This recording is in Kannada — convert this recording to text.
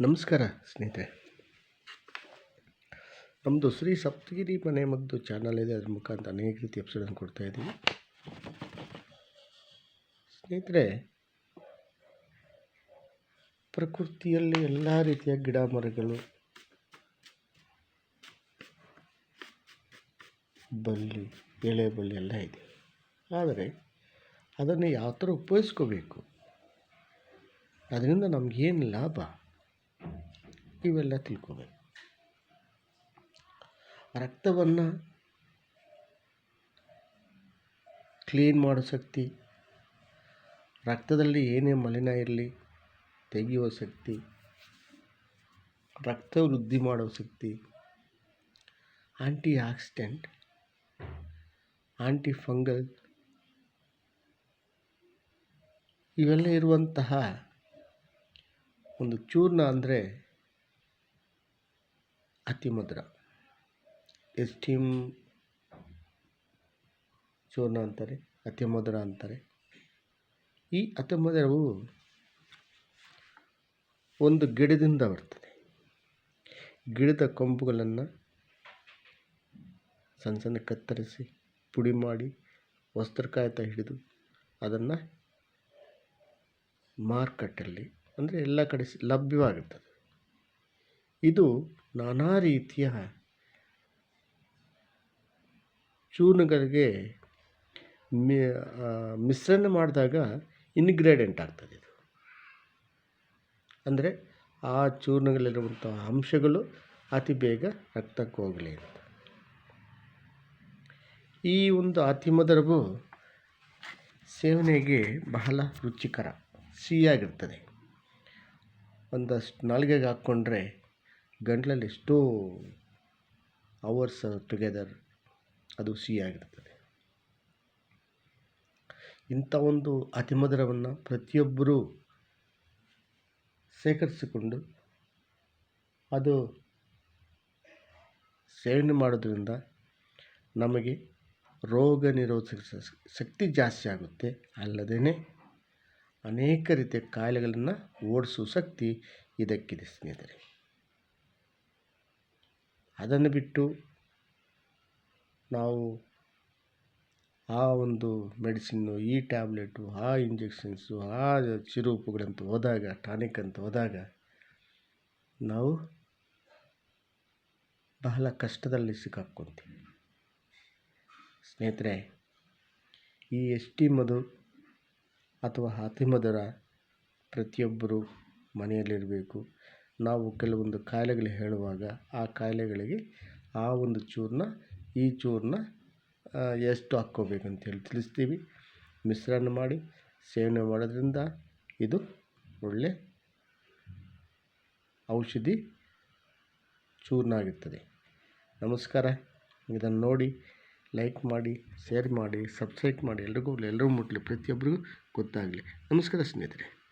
ನಮಸ್ಕಾರ ಸ್ನೇಹಿತರೆ. ನಮ್ಮದು ಶ್ರೀ ಸಪ್ತಗಿರಿ ಮನೆ ಮದ್ದು ಚಾನಲ್ ಇದೆ, ಅದ್ರ ಮುಖಾಂತರ ಅನೇಕ ರೀತಿ ಎಪಿಸೋಡನ್ನು ಕೊಡ್ತಾ ಇದ್ದೀವಿ. ಸ್ನೇಹಿತರೆ, ಪ್ರಕೃತಿಯಲ್ಲಿ ಎಲ್ಲ ರೀತಿಯ ಗಿಡ ಮರಗಳು, ಬಳ್ಳಿ, ಎಳೆ ಬಳ್ಳಿ ಎಲ್ಲ ಇದೆ. ಆದರೆ, ಅದನ್ನು ಯಾವ ಥರ ಉಪಯೋಗಿಸ್ಕೋಬೇಕು? ಅದರಿಂದ ನಮಗೇನು ಲಾಭ? ಇವೆಲ್ಲ ತಿಳ್ಕೊಬೇಕು. ರಕ್ತವನ್ನು ಕ್ಲೀನ್ ಮಾಡೋ ಶಕ್ತಿ, ರಕ್ತದಲ್ಲಿ ಏನೇ ಮಲಿನ ಇರಲಿ ತೆಗೆಯುವ ಶಕ್ತಿ, ರಕ್ತ ವೃದ್ಧಿ ಮಾಡೋ ಶಕ್ತಿ ಆಂಟಿ ಆಕ್ಸಿಡೆಂಟ್ ಆಂಟಿ ಫಂಗಲ್ ಇವೆಲ್ಲ ಇರುವಂತಹ ಒಂದು ಚೂರ್ಣ ಅಂದರೆ ಅತಿ ಮಧುರ ಎಸ್ಟೀಮ್ ಚೂರ್ಣ ಅಂತಾರೆ, ಅತಿ ಮಧುರ ಅಂತಾರೆ. ಈ ಅತಿ ಮಧುರವು ಒಂದು ಗಿಡದಿಂದ ಬರ್ತದೆ. ಗಿಡದ ಕೊಂಬುಗಳನ್ನು ಸಣ್ಣ ಸಣ್ಣ ಕತ್ತರಿಸಿ, ಪುಡಿ ಮಾಡಿ, ವಸ್ತ್ರಕಾಯತ ಹಿಡಿದು ಅದನ್ನು ಮಾರುಕಟ್ಟೆಯಲ್ಲಿ ಅಂದರೆ ಎಲ್ಲ ಕಡೆ ಲಭ್ಯವಾಗಿರ್ತದೆ. ಇದು ನಾನಾ ರೀತಿಯ ಚೂರ್ಣಗಳಿಗೆ ಮಿಶ್ರಣ ಮಾಡಿದಾಗ ಇನ್ಗ್ರೇಡಿಯೆಂಟ್ ಆಗ್ತದೆ ಇದು. ಅಂದರೆ ಆ ಚೂರ್ಣಗಳಲ್ಲಿರುವಂಥ ಅಂಶಗಳು ಅತಿ ಬೇಗ ರಕ್ತಕ್ಕೆ ಹೋಗಲಿ ಅಂತ. ಈ ಒಂದು ಅತಿ ಮಧುರವು ಸೇವನೆಗೆ ಬಹಳ ರುಚಿಕರ, ಸಿಹಿಯಾಗಿರ್ತದೆ. ಒಂದಷ್ಟು ನಾಲಿಗೆಗೆ ಹಾಕ್ಕೊಂಡ್ರೆ ಗಂಟಲಲ್ಲಿ ಎಷ್ಟೋ ಅವರ್ಸ್ ಟುಗೆದರ್ ಅದು ಸಿಹಿಯಾಗಿರ್ತದೆ ಇಂಥ ಒಂದು ಅತಿಮಧುರವನ್ನು ಪ್ರತಿಯೊಬ್ಬರೂ ಶೇಖರಿಸಿಕೊಂಡು ಅದು ಸೇವನೆ ಮಾಡೋದ್ರಿಂದ ನಮಗೆ ರೋಗ ನಿರೋಧಕ ಶಕ್ತಿ ಜಾಸ್ತಿ ಆಗುತ್ತೆ. ಅಲ್ಲದೇ ಅನೇಕ ರೀತಿಯ ಕಾಯಿಲೆಗಳನ್ನು ಓಡಿಸುವ ಶಕ್ತಿ ಇದಕ್ಕಿದೆ ಸ್ನೇಹಿತರೆ. ಅದನ್ನು ಬಿಟ್ಟು ನಾವು ಆ ಒಂದು ಮೆಡಿಸಿನ್ನು, ಈ ಟ್ಯಾಬ್ಲೆಟು, ಆ ಇಂಜೆಕ್ಷನ್ಸು, ಆ ಸಿರೂಪುಗಳಂತ ಹೋದಾಗ, ಟಾನಿಕ್ ಅಂತ ಹೋದಾಗ ನಾವು ಬಹಳ ಕಷ್ಟದಲ್ಲಿ ಸಿಕ್ಕಾಕ್ಕೊತೀವಿ. ಸ್ನೇಹಿತರೆ, ಈ ಎಸ್ ಟಿ ಮಧು ಅಥವಾ ಅತಿಮಧುರ ಪ್ರತಿಯೊಬ್ಬರು ಮನೆಯಲ್ಲಿರಬೇಕು. ನಾವು ಕೆಲವೊಂದು ಕಾಯಿಲೆಗಳು ಹೇಳುವಾಗ ಆ ಕಾಯಿಲೆಗಳಿಗೆ ಆ ಒಂದು ಚೂರನ್ನ ಈ ಚೂರನ್ನ ಎಷ್ಟು ಹಾಕ್ಕೋಬೇಕಂತೇಳಿ ತಿಳಿಸ್ತೀವಿ. ಮಿಶ್ರಣ ಮಾಡಿ, ಸೇವನೆ ಮಾಡೋದ್ರಿಂದ ಇದು ಒಳ್ಳೆ ಔಷಧಿ ಚೂರ್ಣ ಆಗಿರ್ತದೆ ನಮಸ್ಕಾರ. ಇದನ್ನು ನೋಡಿ, ಲೈಕ್ ಮಾಡಿ, ಶೇರ್ ಮಾಡಿ, ಸಬ್ಸ್ಕ್ರೈಬ್ ಮಾಡಿ, ಎಲ್ರಿಗೂ ಎಲ್ಲರೂ ಮುಟ್ಟಲಿ ಪ್ರತಿಯೊಬ್ಬರಿಗೂ ಗೊತ್ತಾಗಲಿ. ನಮಸ್ಕಾರ ಸ್ನೇಹಿತರೆ.